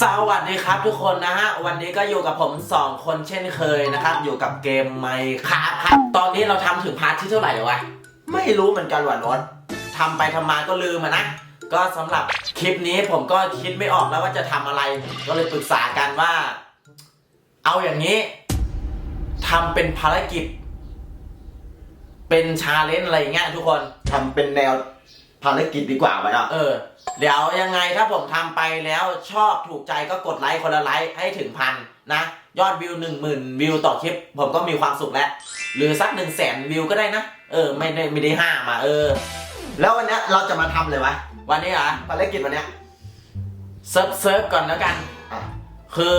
สวัสดีครับทุกคนนะฮะ วันนี้ก็อยู่กับผมสองคนเช่นเคยนะครับ อยู่กับเกมไมค์ครับครับ ตอนนี้เราทำถึงพาร์ทที่เท่าไหร่แล้ววะ ไม่รู้เหมือนกันว่ะโนนทำไปทำมาก็ลืมอะนะ ก็สำหรับคลิปนี้ผมก็คิดไม่ออกแล้วว่าจะทำอะไร ก็เลยปรึกษากันว่า เอาอย่างนี้ทำเป็นภารกิจ เป็นชาเลนจ์อะไรอย่างเงี้ยทุกคน ทำเป็นแนว ภารกิจดีกว่าไหมเนาะเออ เดี๋ยวยังไงถ้าผมทำไปแล้วชอบถูกใจก็กดไลค์คนละไลค์ให้ถึงพันนะ ยอดวิวหนึ่งหมื่นวิวต่อคลิป ผมก็มีความสุขแล้ว หรือสักหนึ่งแสนวิวก็ได้นะ เออ ไม่ได้ไม่ได้ห้ามา เออ แล้ววันเนี้ยเราจะมาทำเลยวะวันนี้เหรอะภารกิจวันเนี้ยเซิร์ฟเซิร์ฟก่อนแล้วกัน อะคือ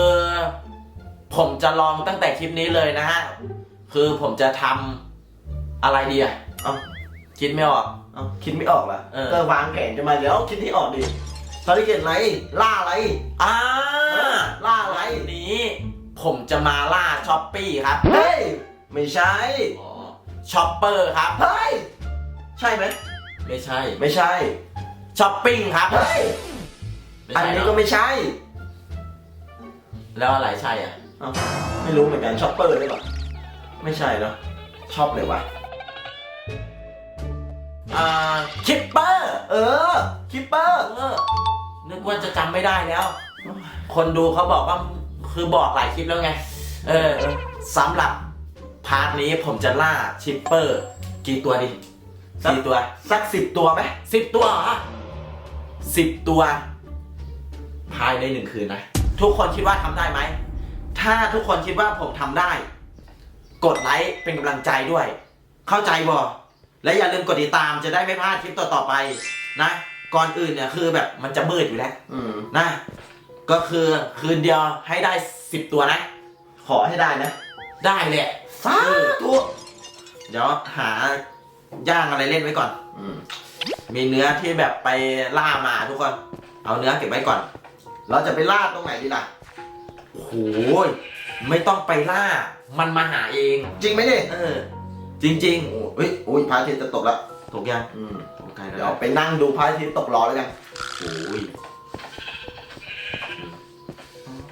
ผมจะลองตั้งแต่คลิปนี้เลยนะฮะ คือผมจะทำอะไรดีอะเอ้า คิดไม่ออก เอ้าคิดไม่ออกละเออ ก็วางแผนจะมาเดี๋ยวคิดที่ออกดิภารกิจอะไรล่าอะไรอ่าล่าอะไรวันนี้ผมจะมาล่าช้อปปี้ครับเฮ้ยไม่ใช่ช้อปเปอร์ครับ เฮ้ยใช่ไหมไม่ใช่ไม่ใช่ช้อปปิ้งครับเฮ้ยไม่อันใช่นี้เนก็อะไม่ใช่แล้วอะไรใช่อะเอ้าไม่รู้เหมือนกันช็อปเปอร์หรือเปล่าไม่ใช่เนาะชอบเลยวะ อ่าคิปเปอร์เออคิปเปอร์เออนึกว่าจะจำไม่ได้แล้ว คนดูเขาบอกว่าคือบอกหลายคลิปแล้วไง เออสำหรับพาร์ทนี้ผมจะล่าชิปเปอร์ กี่ตัวดิกี่ตัวสักสิบตัวไหมสิบตัวเหรอสิบตัว ภายในหนึ่งคืนนะ ทุกคนคิดว่าทำได้ไหม ถ้าทุกคนคิดว่าผมทำได้ กดไลค์เป็นกำลังใจด้วย เข้าใจบ่ และอย่าลืมกดติดตามจะได้ไม่พลาดคลิปต่อๆไปนะ ก่อนอื่นเนี่ยคือแบบมันจะมืดอยู่แล้วอืมนะ ก็คือคืนเดียวให้ได้สิบตัวนะ ขอให้ได้นะ ได้แหละสาธุเดี๋ยวหาย่างอะไรเล่นไว้ก่อน อืมมีเนื้อที่แบบไปล่ามาทุกคน เอาเนื้อเก็บไว้ก่อน เราจะไปล่าตรงไหนดีล่ะโอ้โหยไม่ต้องไปล่า มันมาหาเอง จริงไหมเนี่ย เออ จริงโอ้เฮ้ยโอ้ยพระอาทิตย์จะตกแล้วๆถูกยังอืมถูกไกลเดี๋แล้ยววไปนั่งดูพระอาทิตย์ตกรอแล้วกัน โอ้ย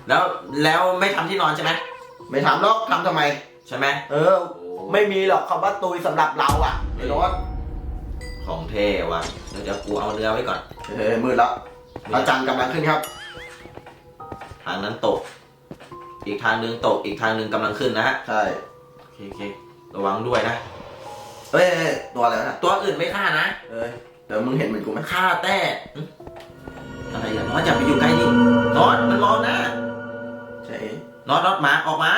แล้วแล้วไม่ทำที่นอนใช่ไหมไม่ถามหรอกทำทำไม ใช่ไหมเออ ไม่มีหรอกคำว่าตุยสำหรับเราอะไอ้โน้ตของเท่ว่ะเดี๋ยวเดี๋ยวกูเอาเนื้อไว้ก่อนเฮ้ยมืดแล้วอาจารย์กำลังขึ้นครับ ทางนั้นตก อีกทางหนึ่งตก อีกทางหนึ่งกำลังขึ้นนะฮะ ใช่ โอเคโอเค ระวังด้วยนะเอ้ยเอ้ยตัวอะไรวะน่ะตัวอื่นไม่ฆ่านะเอ้ยเดี๋ยวมึงเห็นเหมือนกูไหมฆ่าแต่หึอะไรอย่างน้อยอย่าไปอยู่ใกล้ดิน็อตมันมองนะใช่เอ๊ะน็อตน็อตมาออกมา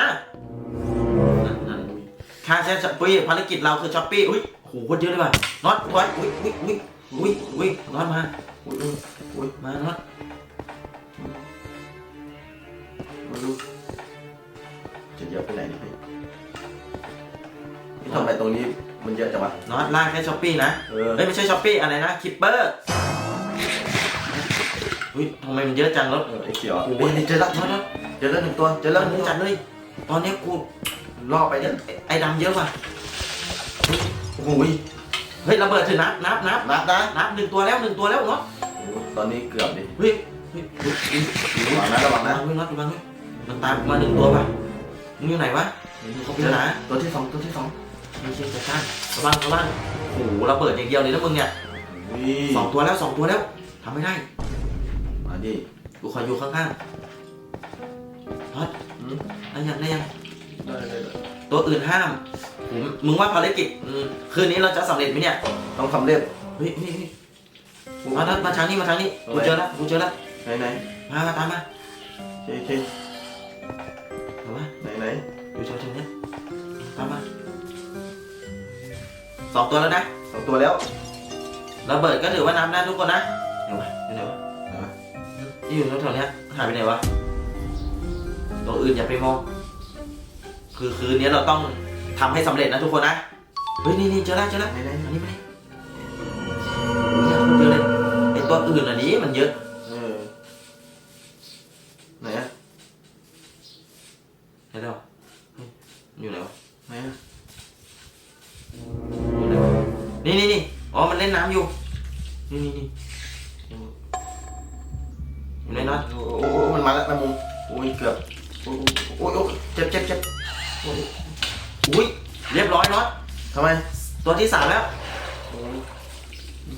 นั่นนั่นค่าใช้ช้อปปี้ภารกิจเราคือช้อปปี้อุ้ยโหโคตรเยอะเลยว่ะน็อตถอยอุ้ยอุ้ยอุ้ยอุ้ยอุ้ยน็อตมาอุ้ยอุ้ยอุ้ยมาน็อตมาดูจะเยอะไปไหนนี่พี่นี่ ทำไมตรงนี้มันเยอะจังวะน็อตลากแค่ช้อปปี้นะ เออเฮ้ยไม่ใช่ช้อปปี้อะไรนะคิปเปอร์อุ้ยทำไมมันเยอะจังแล้วเออไอ้เขียวอะโอ้ยโอ้ยนี่เจอแล้วน็อตน็อตเจอแล้วหนึ่งตัวเจอแล้แล้ววหมึนึ่งงจัจัดดเลย ตอนนี้กูล่อไปไอ้เนี่ยไอ้ดำเยอะว่ะโอ้ยเฮ้ยระเบิดถือนับนับนับนับนะนับหนึ่งตัวแล้วหนึ่งตัวแล้วน็อตโอ้ยตอนนี้เกือบดิเฮ้ยเฮ้ยเฮ้ยเฮ้ยระวังนะระวังระนะวังด้วยน็อตระวังด้วยมันตามกูมาหนึ่งตัวป่ะมึงอยู่ไหนวะเขาเป็นหนาตัวที่สองตัวที่สอง มีเชียงจัดการระวังระวังโอ้โหระเบิดอย่างเดียวเลยนะมึงเนี่ยอุ้ยสองตัวแล้วสองตัวแล้วทำไม่ได้มาดิกูคอยอยู่ข้างๆน็อตอืมได้ยังได้ยังได้ได้ได้ตัวอื่นห้ามผมมึงว่าภารกิจอืมคืนนี้เราจะสำเร็จไหมเนี่ยต้องทำเร็วเฮ้ยเฮ้ยเฮ้ยมาทางมาทางนี้มาทางนี้กูเจอแล้วกูเจอแล้วไหนไหนมามาตามมาเคเคเอาวะไหนไหนอยู่แถวๆเนี้ยตามมา สองตัวแล้วนะสองตัวแล้วระเบิดก็ถือว่านับได้ทุกคนนะเดี๋ยววะอยู่ไหนวะไหนวะที่อยู่แถวๆเนี้ยหายไปไหนวะตัวอื่นอย่าไปมอง คือคืนนี้เราต้องทำให้สำเร็จนะทุกคนนะเฮ้ยนี่นี่เจอแล้วเจอแล้วไหนไหนอันนี้มาเนี่ยเยอเลยไอตัวอื่นอันนี้มันเยอะ เออไหนอะ เห็นแล้วเฮ้ยอยู่ไหนวะ ไหนอะ อยู่ไหนวะ นี่นี่นี่อ๋อ มันเล่นน้ำอยู่ นี่นี่นี่อยู่ไหนน็อตโอ้โหมันมาแล้วแมงมุมอุ้ยเกือบโอ้ยอุ้ยอุ้ยเจ็บเจ็บเจ็บอุ้ยอุ้ยเรียบร้อยน็อตทำไม ตัวที่สามแล้ว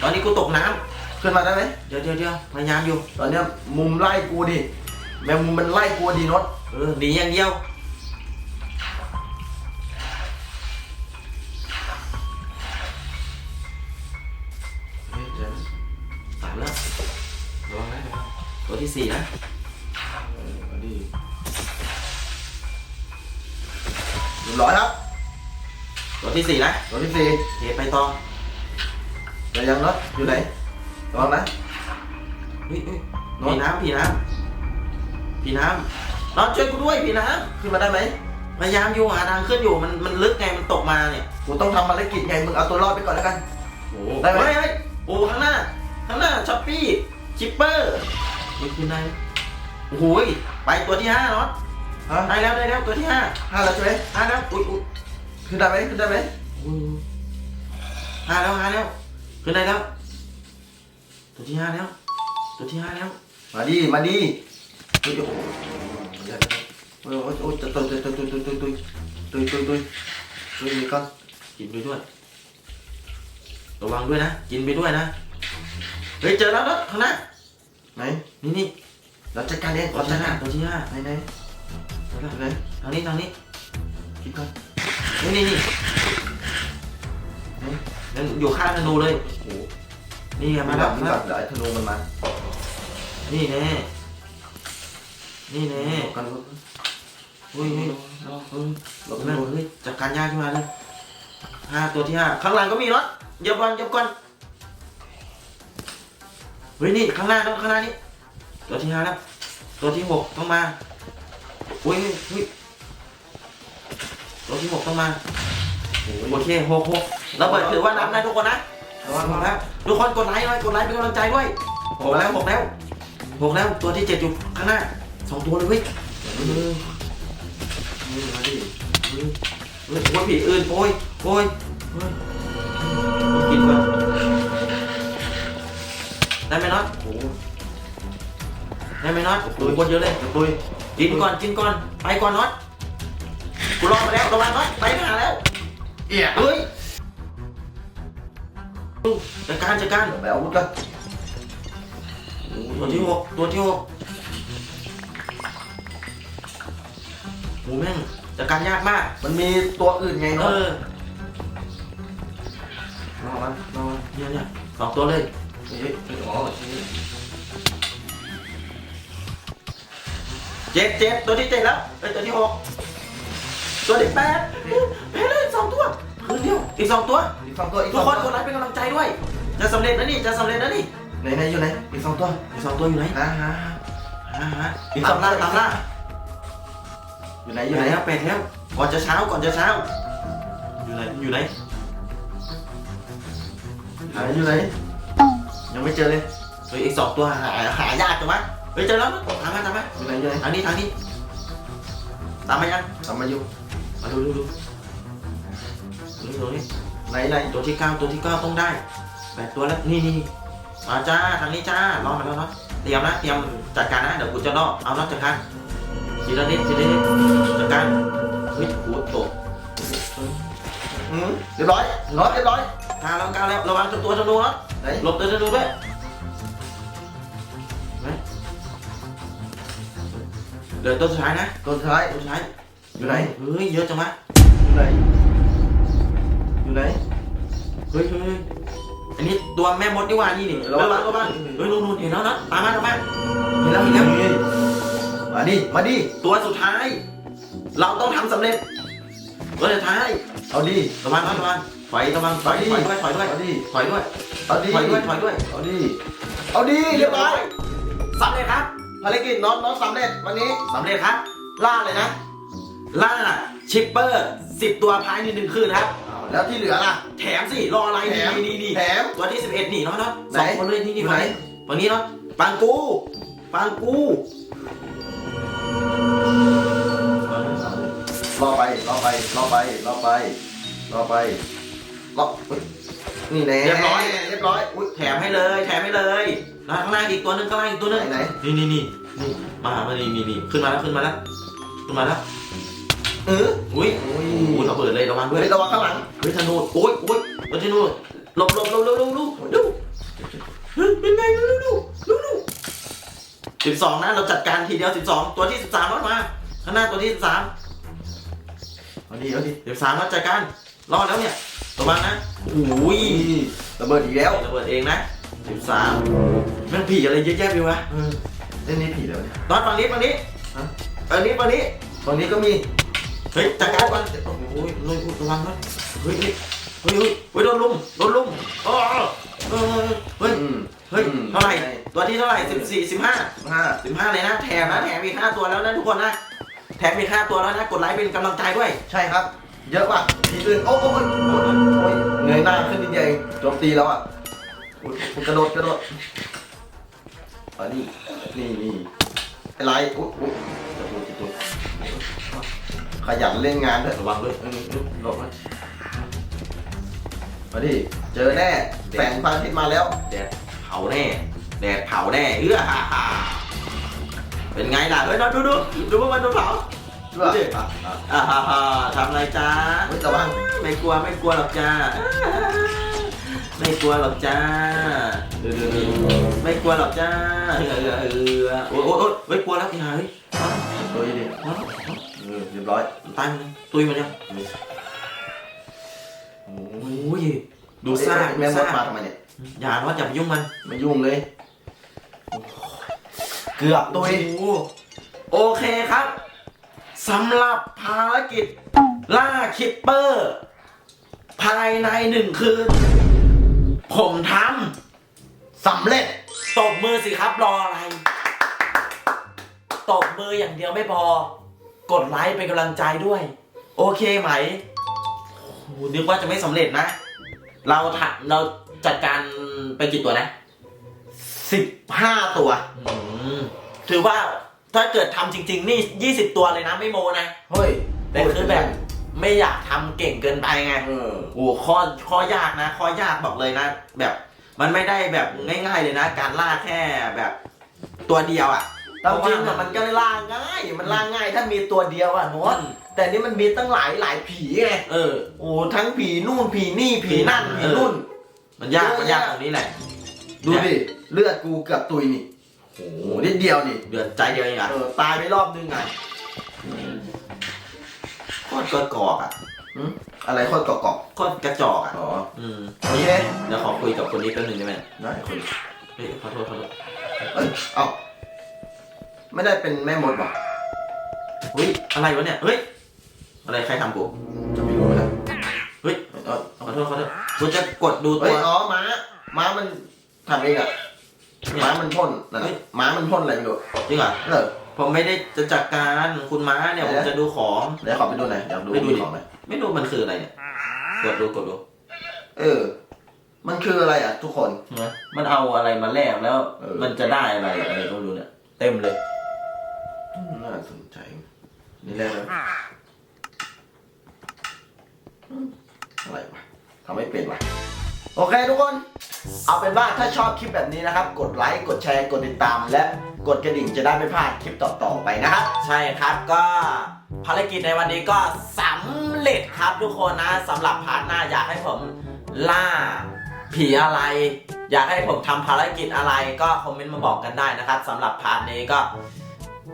ตอนนี้กูตกน้ำขึ้นมาได้ไหมเดี๋ยวเดี๋ยวเดี๋ยวพยายามอยู่ ตอนเนี้ยมุมไล่กูดิ แมงมุมมันไล่กูดีน็อตเออหนีอย่างเดียว ที่สี่นะเออเอาดิเรียบร้อยครับ ตัวที่สี่นะ ตัวที่สี่เทไปต่อเดี๋ยวยังน็อตอยู่ไหนระวังนะเฮ้ยเฮ้ยน็อผีตน้ำผีน้ำผีน้ำน็อตช่วยกูด้วยผีน้ขึ้นมาได้ไหมำพยายามอยู่หาทางขึ้นอยู่มันมันลึกไงมันตกมาเนี่ยกูต้องทำภารกิจไงมึงเอาตัวรอดไปก่อนแล้วกันโอ้ได้ไหมเฮ้ยเฮ้ยโอ้ข้างหน้าข้างหน้าช้อปปี้ชิปเปอร์ มันขึ้นได้ไหมโอ้โหยไปตัวที่ห้าน็อตฮะได้แล้วได้แล้วตัวที่ห้าห้าแล้วใช่ไหมห้าแล้วอุ้ยอุ้ยขึ้นได้ไหมขึ้นได้ไหมอุ้ยห้าแล้วห้าแล้วขึ้นได้แล้ว ตัวที่ห้าแล้ว ตัวที่ห้าแล้ว มาดิมาดิเฮ้ยโอ้โหเดี๋ยวๆโอ้ยโอ้ยโอ้ยตุยตุยตุยตุยตุยตุยตุยตุยตุยตุยตุยมีก้อนกินไปด้วย ระวังด้วยนะ กินไปด้วยนะ เฮ้ยเจอแล้วนะข้างหน้า ไหนนี่นี่เราจัดการเองตัวเราจัที่ดห้าการตัวที่ห้าไหนไหนเจอแล้วไหนทางนี้ทางนี้คิดก่อนนี่นี่นี่นั่นอยู่ข้างธนูเลยโอ้โหนี่ไงมามาแล้แล้ววมีมาแบแล้วบเดี๋ยวไอ้ธนูมันมานี่แน่นี่แน่กันเฮ้ยเฮ้ยเฮ้ยหลบธนั่นนูเฮ้ยจัดการยากขึ้นมาเลยห้าตัวที่ห้าข้างหลังก็มีรถเหยียบก่อนเหยียบก่อน เฮ้ยนี่ข้างหน้าต้องข้างหน้านี่ตัวที่ห้าแล้วตัวที่หกต้องมาอุ้ยเฮ้ยตัวที่หกต้องมาโอ้โอยเคหกหกระเบิดถือว่านับนะทุกคนนะระวังหระกวัแล้งวทุกคนกดไลค์หน่อยกดไลค์เป็นกำลังใจด้วยหกแล้วหกแล้วหกแล้วตัวที่เจ็ดอยู่ข้างหน้าสองตัวเลยเว้ยเออมาดิเฮ้ยโอ้ยผีอื่นโอ้ยโอ้ยโอ้ยกินก่อน ได้ไหมน็อตโอ้โหได้ไหมน็อตโอ้ยคนเยอะเลยตุยกินก่อนกินก่อน ไปก่อนน็อตกูรอมาแล้วระวังน็อตไปหาแล้วเอี่ยเฮ้ยจัดการจัดการไปเอาอาวุธกันตัวที่หกตัวที่หกโหแม่งจัดการยากมาก มันมีตัวอื่นไงเอเนาะอรอมันรอมันเนี่ยเนี่ยสองตัวเลย เจ็ดเจ็ดตัวที่เจ็ดแล้วเอ้ยตัวที่หกตัวที่แปดแปดเลยสองตัวคืนเดียวอีกสองตัวอีกสองตัวอีกทุกคนกดไลค์เป็นกำลังใจด้วย จะสำเร็จนะนี่จะสำเร็จนะนี่ไหนไหนอยู่ไหนอีกสองตัวอีกสองตัวอยู่ไหนหาหาหาหาอีกสองล่าตัวตามล่าอยู่ไหนอยู่ไหนนแล้วแปดแล้วก่อนจะเช้าก่อนจะเช้าอยู่ไหนอยู่ไหนหาอยู่ไหน ไม่เจอเลยเฮ้ยอีกสองตัวหาหายากจังวะเฮ้ยเจอแล้วตามมาตามมาอยู่ไหนอยู่ไหนทางนี้ทางนี้ตามมายังทำมาอยู่มาดูดูดูดูดูนี่ไหนไหนตัวที่เก้าตัวที่เก้าต้องได้แปดตัวแล้วนี่นี่นี่มาจ้าทางนี้จ้ารอมาแล้วเนาะเตรียมนะเตรียมจัดการนะเดี๋ยวกูจะล่อเอาน็อตจัดการทีละนิดทีละนิดจัดการเฮ้ยกูตกอืมเรียบร้อยรอดเรียบร้อย กล้าแล้วกล้าแล้วระวังตัวธนูเนาะไหนหลบตัวธนูด้วยไหนเดี๋ยวตัวสุดท้ายนะตัวสุดท้ายตัวสุดท้ายอยู่ไหนเฮ้ยเยอะจังวะอยู่ไหนอยู่ไหนเฮ้ยเฮ้ยเฮ้ยอันนี้ตัวแม่มดนี่หว่านี่นี่ระระวัวังงระวังเฮ้ยนู่นนู่นเห็นแล้วนะตามมาตามมาเห็นแล้วเห็นแล้วเฮ้ยมาดิมาดิตัวสุดท้าย เราต้องทำสำเร็จตัวสุดท้ายเอาดิระวังนะระวัง ถอยระวังถอยถอยด้วยถอยด้วยเอาดิถอยด้วยเอาดิถอยด้วยถอยด้วยเอาดิเอาดิเรียบร้อยสำเร็จครับภารกิจน้องน้องสำเร็จวันนี้สำเร็จครับ ล่าเลยนะ ล่าชิปเปอร์สิบตัวภายในหนึ่งคืนครับ แล้วที่เหลือล่ะ แถมสิรออะไรแถนี่มนี่นี่แถมตัวที่สิบเอ็ดนี่เนาะเนาะไหนสองคนเลยนี่นี่อยู่ฝั่งไหนนี้ฝั่งนี้เนาะปังกูปังกูรอไปรอไปรอไปรอไปรอไป รอเฮ้ยนี่แน่เรียบร้อย เรียบร้อยอุ้ยแถมให้เลย แถมให้เลยนะข้างล่างอีกตัวหนึงข้างล่างอีกตัวหนึงไหนไหนนี่นี่นี่นี่มามานี่นี่นี่ขึ้นมาแล้วขึ้นมาแล้วขึ้นมาแล้วเอออุ้ยโอ้ยโอ้โหระเบิดเลยระวังด้วยเฮ้ยระวังข้างหลังเฮ้ยธนูโอ้ยโอ้ยรถธนูหลบหลบหลบหลบหลบหลบดูเฮ้ยเป็นไงดูดูดูดูสิบสองนะเราจัดการทีเดียวสิบสองตัวที่สิบสามรถมาข้างหน้าตัวที่สิบสามเอาดีเอาดีสิบสามมาจัดการรอดแล้วเนี่ย ระวังนะโอ้ยอุ้ยระเบิดอีกแล้วระเบิดเองนะสิบสามมันผีอะไรเยอะแยะไปวะเออเล่นนี้ผีแล้วเนี่ยตอนฝั่งนี้ฝั่งนี้ฮะฝั่งนี้ฝั่งนี้ตรงนี้ก็มี เฮ้ยจัดการก่อนโอ้ยโอ้ยระวังนะเฮ้ยเฮ้ยเฮ้ยเฮ้ยเฮ้ยโดนลุมโดนลุมอ๋อเออเฮ้ยอืมเฮ้ยอืมเท่าไหร่ตัวที่เท่าไหร่สิบสี่สิบห้าห้าสิบห้าเลยนะแถมนะแถมมีค่าตัวแล้วนะทุกคนนะแถมมีค่าตัวแล้วนะกดไลค์เป็นกำลังใจด้วยใช่ครับ เยอะป่ะผีอื่นโอ้โอ้ยโอ้ยโอ้ยเงยหน้าขึ้นนิดเดียวเองโจมตีแล้วอะโอ้ยกระโดดกระโดดอันนี้นี่นี่อะไรอุ๊ยอุ๊ยจะพูดจะพูดขยันเล่นงานด้วยระวังด้วยเออหลบมามาดิเจอแน่แสงพระอาทิตย์มาแล้ว แดดเผาแน่ แดดเผาแน่เอื้อฮ่าฮ่าเป็นไงล่ะเฮ้ยดูดูดูว่ามันโดนเผา เพื่อดูดิอะอะอ่าฮ่าฮ่าทำอะไรจ้าเฮ้ยระวังไม่กลัวไม่กลัวหรอกจ้า ไม่กลัวหรอกจ้าดูดูดูไม่กลัวหรอกจ้าเออเออเออโอ้ยโอ้ยโอ้ยเฮ้ยกลัวแล้วพี่หาเฮ้ยตัวนี้ดิเอาแล้วเออเรียบร้อยตายมันยังตุยมันยังโอ้โอ้ยดูซ่าแม่ดูมดซ่ามาทำไมเนี่ยอย่าว่าอย่าไปยุ่งมันไม่ยุ่งเลย เกือบตุยโอ้โอเคครับ สำหรับภารกิจ ล่าคิปเปอร์ ภายในหนึ่งคืน ผมทสำเร็จำตบมือสิครับรออะไรตบมืออย่างเดียวไม่พอ กดไลค์เป็นกำลังใจด้วย โอเคไหมโอ้โหนึกว่าจะไม่สำเร็จนะ เราถเราจัดการไปกี่ตัวนะสิบห้าตัวอืมถือว่า ถ้าเกิดทำจริง ๆ นี่ 20 ตัวเลยนะไม่โมนะ เฮ้ยแต่คือแบบไม่อยากทำเก่งเกินไปไง เออ โอ้ข้อข้อยากนะข้อยากบอกเลยนะ แบบมันไม่ได้แบบง่าย ๆ เลยนะ การล่าแค่แบบตัวเดียวอะตามจริงอะ มันก็ล่าง่าย มันล่าง่ายถ้ามีตัวเดียวอะโน้ตแต่นี่มันมีตั้งหลายหลายผีไงเออ โอ้ทั้งผีนู่นผีนี่ผีนั่นผีนู่น มันยากเยอะมันยากแยะตรงนี้แหละดูดิ เลือดกูเกือบตุยนี่ โอ้โอ้นิดเดียวนี่ เดือดใจเดียวเองอะเออตายไปรอบนึงอะโคตรกระกอกอะหึอะไรโคตรเกาะโคตรกระจอกอะ ๆอ๋ออืมโอเคเดี๋ยวขอคุยกับคนนี้แป๊บหนึงได้ไหมได้คนเฮ้ยขอโทษขอโทษเอ้ยเอ้าไม่ได้เป็นแม่มดหรอเฮ้ยอะไรวะเนี่ยเฮ้ยอะไรใครทำกูจะไม่รู้นะเฮ้ยเอ้ยขอโทษขอโทษกูจะกดดูตัเฮ้วยอ๋อม้าม้ามันทำเองอะ ม้ามันพ่นนั่นเฮ้น่ะยม้ามันพ่นอะไรไม่รู้จริงเหรอเออผมไม่ได้จะจัดการคุณม้าเนี่ยผมจะดูของเดี๋ยวขอไปดูหน่อยอยากดูไปดูดิของหน่อยไม่รู้มันคืออะไรเนี่ยกดดูกดดูเออ มันคืออะไรอะ ทุกคนเห็นไหมมันเอาอะไรมาแลกแล้วเออมันจะได้อะไรอะไรก็ไม่รู้เนี่ย เต็มเลยน่าสนใจ นี่แหละนะอืมอะไรวะทำไม่เป็นวะโอเคทุกคน เอาเป็นว่าถ้าชอบคลิปแบบนี้นะครับ กดไลค์กดแชร์กดติดตาม และกดกระดิ่งจะได้ไม่พลาดคลิปต่อๆไปนะครับ ใช่ครับก็ภารกิจในวันนี้ก็สำเร็จครับทุกคนนะสำหรับพาร์ทหน้าอยากให้ผมล่าผีอะไร อยากให้ผมทำภารกิจอะไรก็คอมเมนต์มาบอกกันได้นะครับสำหรับพาร์ทนี้ก็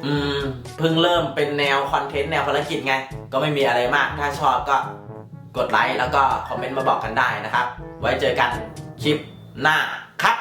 อืมเพิ่งเริ่มเป็นแนวคอนเทนต์แนวภารกิจไง ก็ไม่มีอะไรมาก ถ้าชอบก็กดไลค์แล้วก็คอมเมนต์มาบอกกันได้นะครับ ไว้เจอกันคลิป หนะครับ